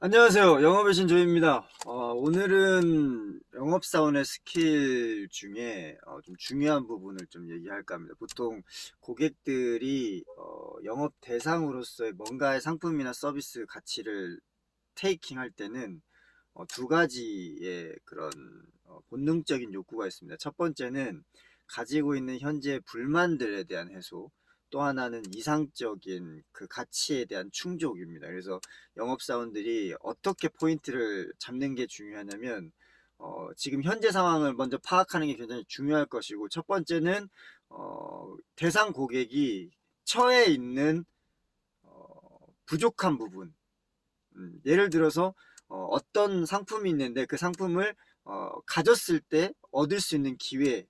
안녕하세요. 영업의 신 조입니다. 어, 오늘은 영업사원의 스킬 중에 어, 좀 중요한 부분을 좀 얘기할까 합니다. 보통 고객들이 어, 영업 대상으로서의 뭔가의 상품이나 서비스 가치를 테이킹 할 때는 어, 두 가지의 그런 어, 본능적인 욕구가 있습니다. 첫 번째는 가지고 있는 현재 불만들에 대한 해소, 또 하나는 이상적인 그 가치에 대한 충족입니다. 그래서 영업사원들이 어떻게 포인트를 잡는 게 중요하냐면 어, 지금 현재 상황을 먼저 파악하는 게 굉장히 중요할 것이고 첫 번째는 어, 대상 고객이 처해 있는 어, 부족한 부분 음, 예를 들어서 어, 떤 상품이 있는데 그 상품을 어, 가졌을 때 얻을 수 있는 기회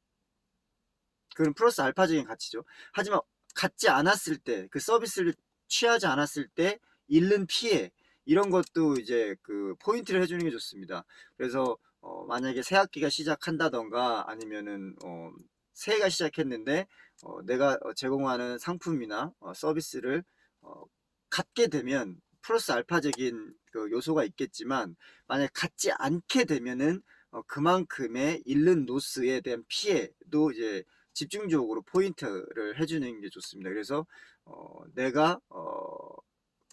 그건 플러스 알파적인 가치죠. 하지만 갖지 않았을 때 그 서비스를 취하지 않았을 때 잃는 피해 이런 것도 이제 그 포인트를 해주는 게 좋습니다. 그래서 어, 만약에 새 학기가 시작한다던가 아니면은 어, 새해가 시작했는데 어, 내가 제공하는 상품이나 어, 서비스를 어, 갖게 되면 플러스 알파적인 그 요소가 있겠지만 만약 갖지 않게 되면은 어, 그만큼의 잃는 노스에 대한 피해도 이제 집중적으로 포인트를 해주는 게 좋습니다. 그래서 어, 내가 어,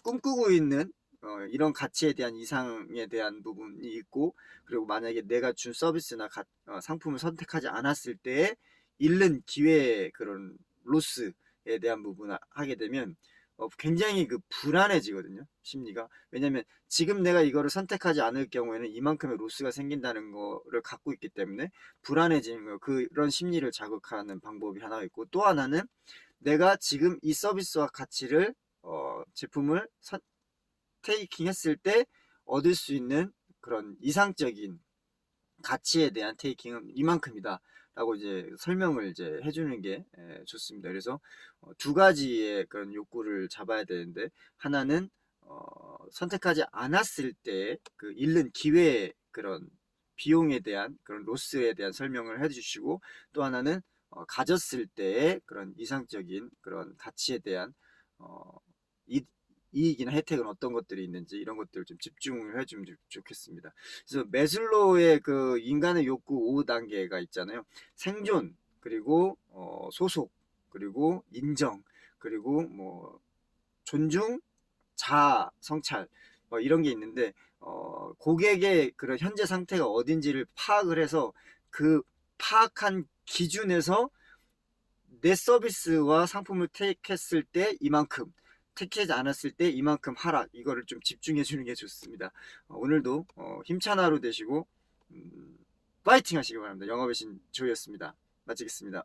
꿈꾸고 있는 어, 이런 가치에 대한 이상에 대한 부분이 있고 그리고 만약에 내가 준 서비스나 가, 어, 상품을 선택하지 않았을 때에 잃는 기회의 그런 로스에 대한 부분을 하게 되면 어, 굉장히 그 불안해지거든요 심리가. 왜냐면 지금 내가 이거를 선택하지 않을 경우에는 이만큼의 로스가 생긴다는 거를 갖고 있기 때문에 불안해지는 거 그런 심리를 자극하는 방법이 하나 있고 또 하나는 내가 지금 이 서비스와 가치를 어, 제품을 선, 테이킹 했을 때 얻을 수 있는 그런 이상적인 가치에 대한 테이킹은 이만큼이다. 라고 이제 설명을 이제 해주는 게 에, 좋습니다. 그래서 어, 두 가지의 그런 욕구를 잡아야 되는데 하나는 어, 선택하지 않았을 때 그 잃는 기회의 그런 비용에 대한 그런 로스에 대한 설명을 해주시고 또 하나는 어, 가졌을 때의 그런 이상적인 그런 가치에 대한 어, 이, 이익이나 혜택은 어떤 것들이 있는지 이런 것들을 좀 집중을 해주면 좋- 좋겠습니다. 그래서 메슬로의 그 인간의 욕구 5단계가 있잖아요. 생존, 그리고 어, 소속, 그리고 인정, 그리고 뭐 존중, 자아, 성찰 뭐 이런 게 있는데 어, 고객의 그런 현재 상태가 어딘지를 파악을 해서 그 파악한 기준에서 내 서비스와 상품을 택했을 때 이만큼 택하지 않았을 때 이만큼 하락 이거를 좀 집중해 주는 게 좋습니다. 어, 오늘도 어, 힘찬 하루 되시고 음, 파이팅 하시기 바랍니다. 영업의 신 조이였습니다. 마치겠습니다.